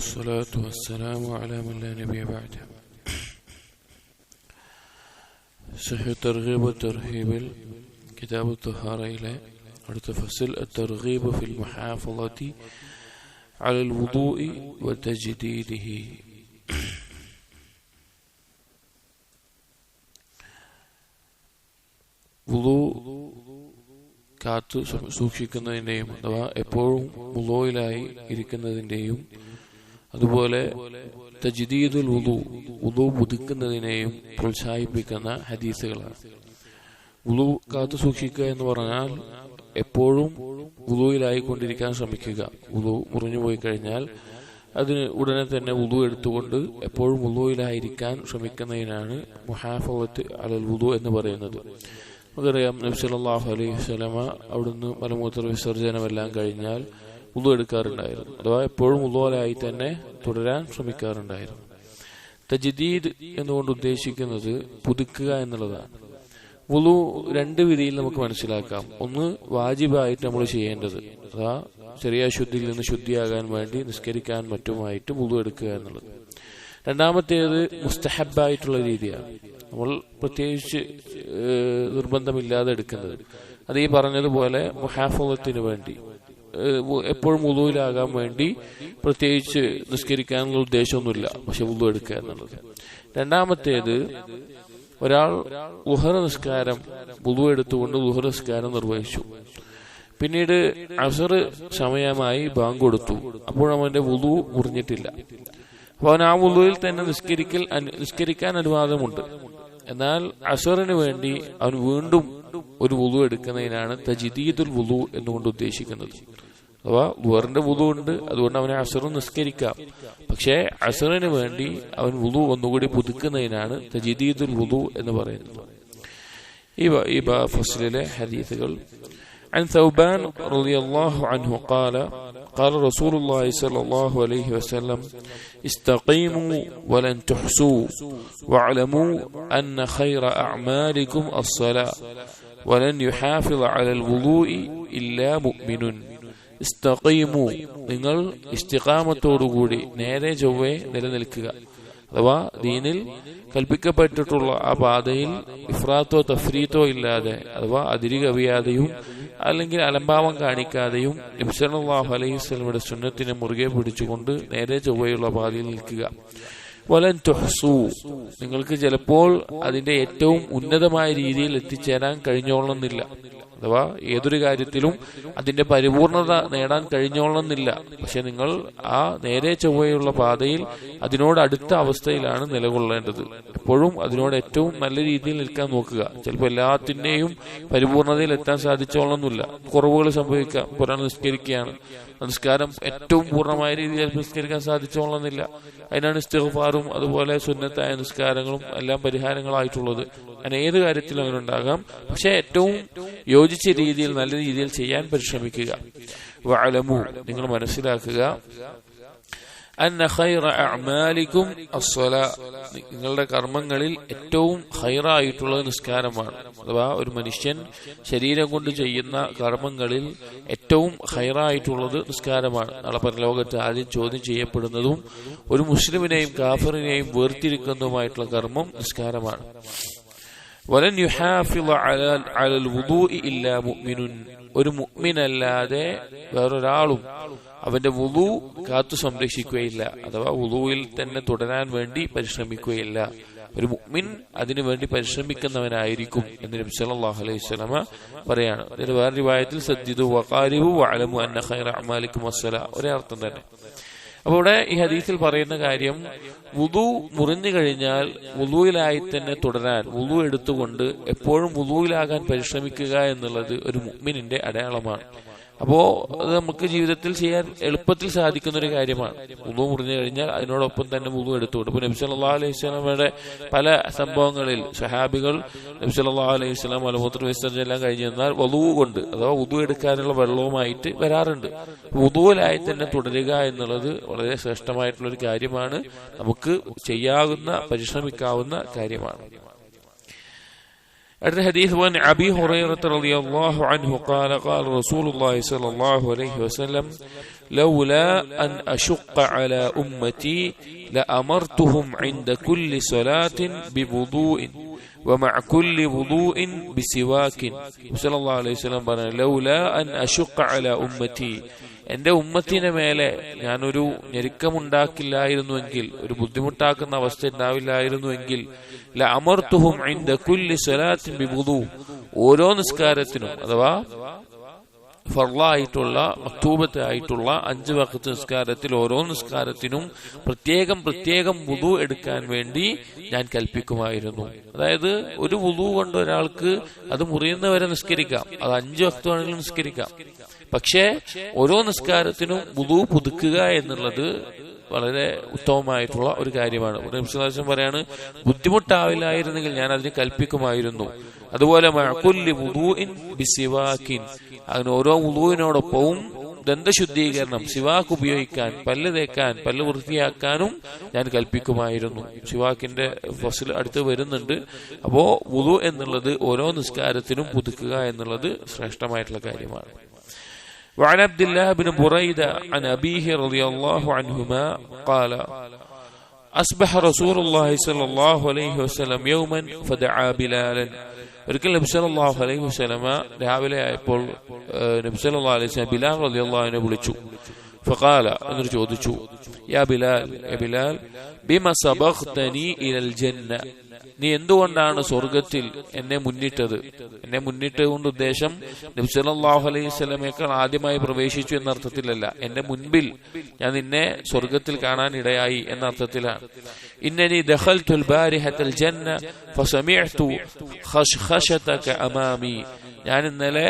والصلاة والسلام على من لا نبي بعده صحيح الترغيب والترهيب كتاب الطهارة إلى അടുത്ത ഫസിൽ الترغيب في المحافظة على الوضوء وتجديده വുളു കാത്തു സൂക്ഷിക്കുന്നതിൻ്റെയും അഥവാ എപ്പോഴും വുളോയിലായി ഇരിക്കുന്നതിൻ്റെയും അതുപോലെ തജ്ദീദുൽ ഉദു ഉദു പുതുക്കുന്നതിനെയും പ്രോത്സാഹിപ്പിക്കുന്ന ഹദീസുകളാണ്. ഉദു കാത്തു സൂക്ഷിക്കുക എന്ന് പറഞ്ഞാൽ എപ്പോഴും ഉദുവിലായിക്കൊണ്ടിരിക്കാൻ ശ്രമിക്കുക. ഉദു മുറിഞ്ഞു പോയി കഴിഞ്ഞാൽ അതിന് ഉടനെ തന്നെ ഉദു എടുത്തുകൊണ്ട് എപ്പോഴും ഉദുവിലായിരിക്കാൻ ശ്രമിക്കുന്നതിനാണ് മുഹാഫത്ത് അലൽ ഉദു എന്ന് പറയുന്നത്. നമുക്കറിയാം നബ്സലാഹു അലൈഹി സ്വലമ അവിടുന്ന് മലമൂത്ര വിസർജനമെല്ലാം കഴിഞ്ഞാൽ വുളു എടുക്കാറുണ്ടായിരുന്നു അഥവാ എപ്പോഴും വുളുവിലായി തന്നെ തുടരാൻ ശ്രമിക്കാറുണ്ടായിരുന്നു. തജ്ദീദ് എന്നുകൊണ്ട് ഉദ്ദേശിക്കുന്നത് പുതുക്കുക എന്നുള്ളതാണ്. വുളു രണ്ട് വിധിയിൽ നമുക്ക് മനസ്സിലാക്കാം. ഒന്ന് വാജിബായിട്ട് നമ്മൾ ചെയ്യേണ്ടത്. അതാ ചെറിയ ശുദ്ധിയിൽ നിന്ന് ശുദ്ധിയാകാൻ വേണ്ടി നിസ്കരിക്കാൻ മറ്റുമായിട്ട് വുളു എടുക്കുക എന്നുള്ളത്. രണ്ടാമത്തേത് മുസ്തഹബായിട്ടുള്ള രീതിയാണ്. നമ്മൾ പ്രത്യേകിച്ച് നിർബന്ധമില്ലാതെ എടുക്കുന്നത്. അത് ഈ പറഞ്ഞതുപോലെ മുഹാഫത്തിന് വേണ്ടി. എപ്പോഴും ഉളുവിലാകാൻ വേണ്ടി പ്രത്യേകിച്ച് നിസ്കരിക്കാനുള്ള ഉദ്ദേശമൊന്നുമില്ല. പക്ഷെ വുളു എടുക്കുക എന്നുള്ളത്. രണ്ടാമത്തേത് ഒരാൾ ഉഹർ നിസ്കാരം വുളു എടുത്തുകൊണ്ട് ഉഹർ നിസ്കാരം നിർവഹിച്ചു. പിന്നീട് അസർ സമയമായി ബാങ്ക് കൊടുത്തു. അപ്പോഴവന്റെ ഉളു മുറിഞ്ഞിട്ടില്ല. അപ്പൊ അവൻ ആ ഉളുവിൽ തന്നെ നിസ്കരിക്കൽ നിസ്കരിക്കാൻ അനുവാദമുണ്ട്. എന്നാൽ അസറിന് വേണ്ടി അവൻ വീണ്ടും ഒരു വുളു എടുക്കുന്നതിനാണ് തജിദീദുൽ വുളു എന്നുകൊണ്ട് ഉദ്ദേശിക്കുന്നത് അഥവാ ലുവറിന്റെ വുളു ഉണ്ട് അതുകൊണ്ട് അവനെ അസറ് നിസ്കരിക്കാം പക്ഷേ അസറിന് വേണ്ടി അവൻ വുളു ഒന്നുകൂടി പുതുക്കുന്നതിനാണ് തജിദീദുൽ വുളു എന്ന് പറയുന്നത് ഈ ഈ ഫസ്ലിലെ ഹദീസുകൾ عن ثوبان رضي الله عنه قال قال رسول الله صلى الله عليه وسلم استقيموا ولن تحسوا واعلموا أن خير أعمالكم الصلاة ولن يحافظ അലൽ الوضوء ഇല്ലാ مؤمن. استقيموا. നിങ്ങൾ ഇസ്തിഖാമത്തോടുകൂടി നേരെ ചൊവ്വേ നിലനിൽക്കുക. അഥവാ ദീനിൽ കൽപ്പിക്കപ്പെട്ടിട്ടുള്ള ആ പാതയിൽ ഇഫ്രാത്തോ തഫ്രീത്തോ ഇല്ലാതെ അഥവാ അതിരി കവിയാതെയും അല്ലെങ്കിൽ അലംഭാവം കാണിക്കാതെയും ഇബ്സലാഹു അലൈഹി സ്വലമിയുടെ സുന്നത്തിനെ മുറുകെ പിടിച്ചുകൊണ്ട് നേരെ ചൊവ്വയുള്ള പാതയിൽ നിൽക്കുക. വലൻ തൊഹസു. നിങ്ങൾക്ക് ചിലപ്പോൾ അതിന്റെ ഏറ്റവും ഉന്നതമായ രീതിയിൽ എത്തിച്ചേരാൻ കഴിഞ്ഞോളണമെന്നില്ല. അഥവാ ഏതൊരു കാര്യത്തിലും അതിന്റെ പരിപൂർണത നേടാൻ കഴിഞ്ഞോളണമെന്നില്ല. പക്ഷെ നിങ്ങൾ ആ നേരെ ചൊവ്വയുള്ള പാതയിൽ അതിനോട് അടുത്ത അവസ്ഥയിലാണ് നിലകൊള്ളേണ്ടത്. എപ്പോഴും അതിനോട് ഏറ്റവും നല്ല രീതിയിൽ നിൽക്കാൻ നോക്കുക. ചിലപ്പോൾ എല്ലാത്തിന്റെയും പരിപൂർണതയിൽ എത്താൻ സാധിച്ചോളണമെന്നില്ല. കുറവുകൾ സംഭവിക്കാം. ഒരാൾ നിസ്കരിക്കുകയാണ്. നമസ്കാരം ഏറ്റവും പൂർണമായ രീതിയിൽ നിസ്കരിക്കാൻ സാധിച്ചോളണമെന്നില്ല. അതിനാണ് ഇസ്തിഗ്ഫാറും അതുപോലെ സുന്നത്തായ നിസ്കാരങ്ങളും എല്ലാം പരിഹാരങ്ങളായിട്ടുള്ളത്. അങ്ങനെ ഏത് കാര്യത്തിലും അങ്ങനെ ഉണ്ടാകാം. പക്ഷെ ഏറ്റവും യോജിച്ച രീതിയിൽ നല്ല രീതിയിൽ ചെയ്യാൻ പരിശ്രമിക്കുക. വഅലമു. നിങ്ങൾ മനസ്സിലാക്കുക. അന്ന ഖൈറ അഅമാലിക്കും നിങ്ങളുടെ കർമ്മങ്ങളിൽ ഏറ്റവും ഹൈറായിട്ടുള്ളത് നിസ്കാരമാണ്. അഥവാ ഒരു മനുഷ്യൻ ശരീരം കൊണ്ട് ചെയ്യുന്ന കർമ്മങ്ങളിൽ ഏറ്റവും ഹൈറായിട്ടുള്ളത് നിസ്കാരമാണ്. നാളെ പരലോകത്ത് ആദ്യം ചോദ്യം ചെയ്യപ്പെടുന്നതും ഒരു മുസ്ലിമിനെയും കാഫറിനെയും വേർതിരിക്കുന്നതുമായിട്ടുള്ള കർമ്മം നിസ്കാരമാണ്. വലൻ യുഹാഫിള അലൽ വുദൂഇ ഇല്ലാ മുഅ്മിനുൻ ഒരു മുഅ്മിനല്ലാതെ വേറൊരാളും അവന്റെ വുളു കാത്തു സംരക്ഷിക്കുകയില്ല അഥവാ വുളുവിൽ തന്നെ തുടരാൻ വേണ്ടി പരിശ്രമിക്കുകയില്ല. ഒരു മുഅ്മിൻ അതിനു വേണ്ടി പരിശ്രമിക്കുന്നവനായിരിക്കും എന്ന് നബി സല്ലല്ലാഹു അലൈഹി വസല്ലമ പറയാണ്. ഇതിന് വേറെ റിവായത്തിൽ സദ്ദിദു വഖാരിബു വഅലമു അന്ന ഖൈറ അമാലിക്കും വസ്സല ഒരേ അർത്ഥം തന്നെ. അപ്പോൾ ഇവിടെ ഈ ഹദീസിൽ പറയുന്ന കാര്യം വുദു മുറിഞ്ഞു കഴിഞ്ഞാൽ വുദുവിലായി തന്നെ തുടരാൻ വുദു എടുത്തുകൊണ്ട് എപ്പോഴും വുദുവിലാകാൻ പരിശ്രമിക്കുക എന്നുള്ളത് ഒരു മുഅ്മിനിന്റെ അടയാളമാണ്. അപ്പോ അത് നമുക്ക് ജീവിതത്തിൽ ചെയ്യാൻ എളുപ്പത്തിൽ സാധിക്കുന്ന ഒരു കാര്യമാണ്. വുളു മുറിഞ്ഞു കഴിഞ്ഞാൽ അതിനോടൊപ്പം തന്നെ വുളു എടുത്തുകൊണ്ട്. ഇപ്പൊ നബി സല്ലല്ലാഹു അലൈഹി സ്വലാമയുടെ പല സംഭവങ്ങളിൽ സഹാബികൾ നബി സല്ലല്ലാഹു അലൈഹി സ്വലാം മലമൂത്ര വിസർജനം കഴിഞ്ഞു എന്നാൽ വധു കൊണ്ട് അഥവാ വുതു എടുക്കാനുള്ള വെള്ളവുമായിട്ട് വരാറുണ്ട്. വുതുവിലായി തന്നെ തുടരുക എന്നുള്ളത് വളരെ ശ്രേഷ്ഠമായിട്ടുള്ള ഒരു കാര്യമാണ്. നമുക്ക് ചെയ്യാവുന്ന പരിശ്രമിക്കാവുന്ന കാര്യമാണ്. الحديث عن أبي هريرة رضي الله عنه قال قال رسول الله صلى الله عليه وسلم لولا أن أشق على أمتي لأمرتهم عند كل صلاة بوضوء ومع كل وضوء بسواك. صلى الله عليه وسلم لولا أن أشق على أمتي എന്റെ ഉമ്മത്തിന് മേലെ ഞാനൊരു ഞെരുക്കമുണ്ടാക്കില്ലായിരുന്നുവെങ്കിൽ ഒരു ബുദ്ധിമുട്ടാക്കുന്ന അവസ്ഥ ഉണ്ടാവില്ലായിരുന്നുവെങ്കിൽ ഓരോ നിസ്കാരത്തിനും അഥവാ ഫർലായിട്ടുള്ള മക്തൂബത്ത് ആയിട്ടുള്ള അഞ്ച് വക്കത്ത് നിസ്കാരത്തിൽ ഓരോ നിസ്കാരത്തിനും പ്രത്യേകം പ്രത്യേകം വുതു എടുക്കാൻ വേണ്ടി ഞാൻ കൽപ്പിക്കുമായിരുന്നു. അതായത് ഒരു വുതു കൊണ്ട് ഒരാൾക്ക് അത് മുറിയുന്നവരെ നിസ്കരിക്കാം അത് അഞ്ച് വക്തമാണെങ്കിലും നിസ്കരിക്കാം. പക്ഷേ ഓരോ നിസ്കാരത്തിനും മുതു പുതുക്കുക എന്നുള്ളത് വളരെ ഉത്തമമായിട്ടുള്ള ഒരു കാര്യമാണ്. വിശ്വാസം പറയാണ് ബുദ്ധിമുട്ടാവില്ലായിരുന്നെങ്കിൽ ഞാൻ അതിന് കൽപ്പിക്കുമായിരുന്നു. അതുപോലെ മഴക്കുല്ലി അങ്ങനെ ഓരോ മുതുവിനോടൊപ്പവും ദന്തശുദ്ധീകരണം സിവാക്ക് ഉപയോഗിക്കാൻ പല്ല് തേക്കാൻ പല്ല് വൃത്തിയാക്കാനും ഞാൻ കൽപ്പിക്കുമായിരുന്നു. സിവാക്കിന്റെ ഫസിൽ അടുത്ത് വരുന്നുണ്ട്. അപ്പോ വുളു എന്നുള്ളത് ഓരോ നിസ്കാരത്തിനും പുതുക്കുക എന്നുള്ളത് ശ്രേഷ്ഠമായിട്ടുള്ള കാര്യമാണ്. وعن عبد الله بن بريدة عن أبيه رضي الله عنهما قال أصبح رسول الله صلى الله عليه وسلم يوما فدعا بلالا ഒരിക്കൽ നബി സല്ലല്ലാഹു അലൈഹി വസല്ലമ രാവിലെ ആയപ്പോൾ നബി സല്ലല്ലാഹു അലൈഹി വസല്ലം ബിലാൽ റളിയല്ലാഹു അൻഹു വിളിച്ചു فقال എന്നിട്ട് ചോദിച്ചു യാ ബിലാൽ യാ ബിലാൽ ബിമ സബഖ്തനി ഇലൽ ജന്ന നീ എന്തുകൊണ്ടാണ് സ്വർഗത്തിൽ എന്നെ മുന്നിട്ടത്? എന്നെ മുന്നിട്ട് കൊണ്ട് ഉദ്ദേശം നബി സല്ലല്ലാഹു അലൈഹി സ്വലമേക്കാൾ ആദ്യമായി പ്രവേശിച്ചു എന്ന അർത്ഥത്തിലല്ല. എന്റെ മുൻപിൽ ഞാൻ നിന്നെ സ്വർഗത്തിൽ കാണാൻ ഇടയായി എന്ന അർത്ഥത്തിലാണ്. ഇന്നനി ഖശ്ഖശതക അമാമി. ഞാൻ ഇന്നലെ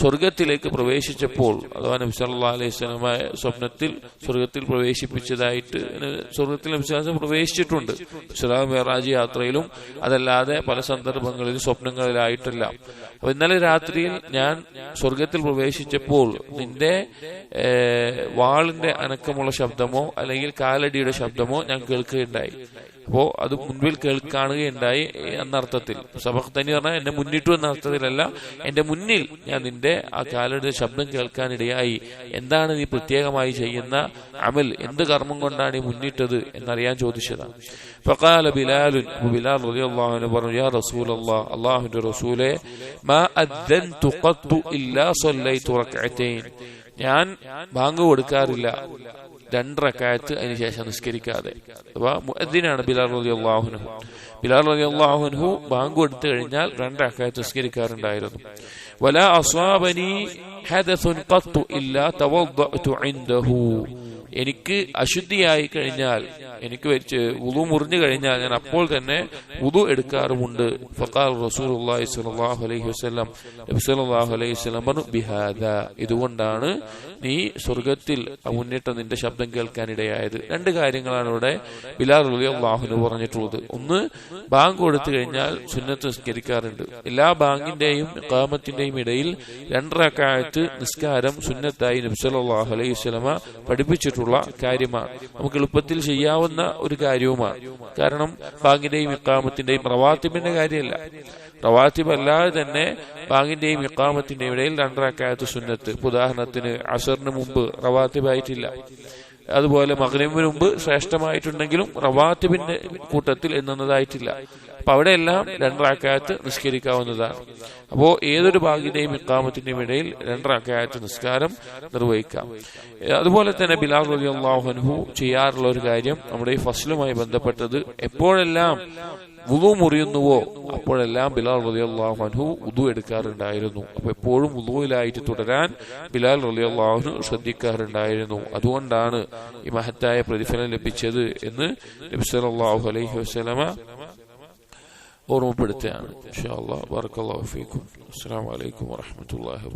സ്വർഗത്തിലേക്ക് പ്രവേശിച്ചപ്പോൾ അഥവാ നബി സല്ലല്ലാഹു അലൈഹി സ്വലമായ സ്വപ്നത്തിൽ സ്വർഗത്തിൽ പ്രവേശിപ്പിച്ചതായിട്ട് സ്വർഗത്തിൽ നബിസ്വലം പ്രവേശിച്ചിട്ടുണ്ട്. ഇസ്ലാം മേറാജ് യാത്രയിലും അതല്ലാതെ പല സന്ദർഭങ്ങളിലും സ്വപ്നങ്ങളിലായിട്ടില്ല. അപ്പൊ ഇന്നലെ രാത്രിയിൽ ഞാൻ സ്വർഗത്തിൽ പ്രവേശിച്ചപ്പോൾ നിന്റെ വാളിന്റെ അനക്കമുള്ള ശബ്ദമോ അല്ലെങ്കിൽ കാലടിയുടെ ശബ്ദമോ ഞാൻ കേൾക്കുകയുണ്ടായി. അപ്പോ അത് മുൻപിൽ കേൾക്കാണുകയുണ്ടായി എന്നർത്ഥത്തിൽ സബഖ് തനി പറഞ്ഞാൽ എന്നെ മുന്നിട്ടു എന്ന അർത്ഥത്തിലല്ല എന്റെ മുന്നിൽ ഞാൻ നിന്റെ ആ കാലയുടെ ശബ്ദം കേൾക്കാനിടയായി എന്താണ് നീ പ്രത്യേകമായി ചെയ്യുന്ന അമൽ എന്ത് കർമ്മം കൊണ്ടാണ് ഈ മുന്നിട്ടത് എന്നറിയാൻ ചോദിച്ചതാണ് فقال بلال بلال رضي الله عنه പറഞ്ഞു يا رسول الله അള്ളാഹുവിന്റെ റസൂലെ ما أذنت قط إلا صليت ركعتين ഞാൻ ബാങ്ക് കൊടുക്കാറില്ല രണ്ടറക്കായത്ത് അതിനുശേഷം നിസ്കരിക്കാതെ. അഥവാ മുഅദ്ദിനാണ് ബിലാൽ റലി അള്ളാഹുനഹു ബിലാൽ റലി അള്ളാഹുനഹു ബാങ്ക് കൊടുത്തു കഴിഞ്ഞാൽ രണ്ടറക്കായത്ത് നിസ്കരിക്കാറുണ്ടായിരുന്നു. വല അസ്വാബനി തവദ്ദഅതു എനിക്ക് അശുദ്ധിയായി കഴിഞ്ഞാൽ എനിക്ക് വെച്ച് ഉതു മുറിഞ്ഞു കഴിഞ്ഞാൽ ഞാൻ അപ്പോൾ തന്നെ ഉതു എടുക്കാറുമുണ്ട്. സ്വല്ലല്ലാഹു അലൈഹി അലൈഹി വസല്ലം പറഞ്ഞു ബിഹാദ. ഇതുകൊണ്ടാണ് നീ സ്വർഗത്തിൽ മുന്നിട്ട് നിന്റെ ശബ്ദം കേൾക്കാനിടയായത്. രണ്ട് കാര്യങ്ങളാണ് ഇവിടെ ബിലാൽ അള്ളാഹുന് പറഞ്ഞിട്ടുള്ളത്. ഒന്ന് ബാങ്ക് കൊടുത്തു കഴിഞ്ഞാൽ സുന്നത്ത് നിസ്കരിക്കാറുണ്ട്. എല്ലാ ബാങ്കിന്റെയും കാമത്തിന്റെയും ഇടയിൽ രണ്ടരക്കാലത്ത് നിസ്കാരം സുന്നത്തായി നബ്സലാഹു അലൈഹി സ്വലമ പഠിപ്പിച്ചിട്ടുള്ള കാര്യമാണ്. നമുക്ക് എളുപ്പത്തിൽ ചെയ്യാവുന്ന ഒരു കാര്യവുമാണ്. കാരണം ബാങ്കിന്റെയും ഇക്കാമത്തിന്റെയും റവാത്തിബിന്റെ കാര്യമല്ല. റവാത്തിബ് തന്നെ ബാങ്കിന്റെയും ഇക്കാമത്തിന്റെയും ഇടയിൽ രണ്ടരക്കാലത്ത് സുന്നത്ത്. ഉദാഹരണത്തിന് അസറിന് മുമ്പ് റവാത്തിബായിട്ടില്ല. അതുപോലെ മകനുവിന് മുമ്പ് ശ്രേഷ്ഠമായിട്ടുണ്ടെങ്കിലും റവാത്തിബിന്റെ കൂട്ടത്തിൽ എന്നതായിട്ടില്ല അപ്പൊ അവിടെയെല്ലാം രണ്ടറാക്കായത്ത് നിസ്കരിക്കാവുന്നതാണ്. അപ്പോ ഏതൊരു ഭാഗ്യന്റെയും ഇക്കാമത്തിന്റെയും ഇടയിൽ രണ്ടറാക്കായത്ത് നിസ്കാരം നിർവഹിക്കാം. അതുപോലെ തന്നെ ബിലാൽ റബി അള്ളാഹുൻഹു ചെയ്യാറുള്ള ഒരു കാര്യം നമ്മുടെ ഈ ഫസ്ലുമായി ബന്ധപ്പെട്ടത് എപ്പോഴെല്ലാം വുതു മുറിയുന്നുവോ? അപ്പോഴെല്ലാം ബിലാൽ റലി അൻഹു ഉദു എടുക്കാറുണ്ടായിരുന്നു. അപ്പൊ എപ്പോഴും ഉദുവിലായിട്ട് തുടരാൻ ബിലാൽ റലി അള്ളാഹു ശ്രദ്ധിക്കാറുണ്ടായിരുന്നു. അതുകൊണ്ടാണ് ഈ മഹത്തായ പ്രതിഫലം ലഭിച്ചത് എന്ന് നബി സല്ലല്ലാഹു അലൈഹി വസല്ലമ ഓർമ്മപ്പെടുത്തുകയാണ്. ഇൻഷാ അല്ലാഹ്. ബറക്കല്ലാഹു ഫീക്കും. അസ്സലാമു അലൈക്കും വറഹ്മത്തുള്ളാഹി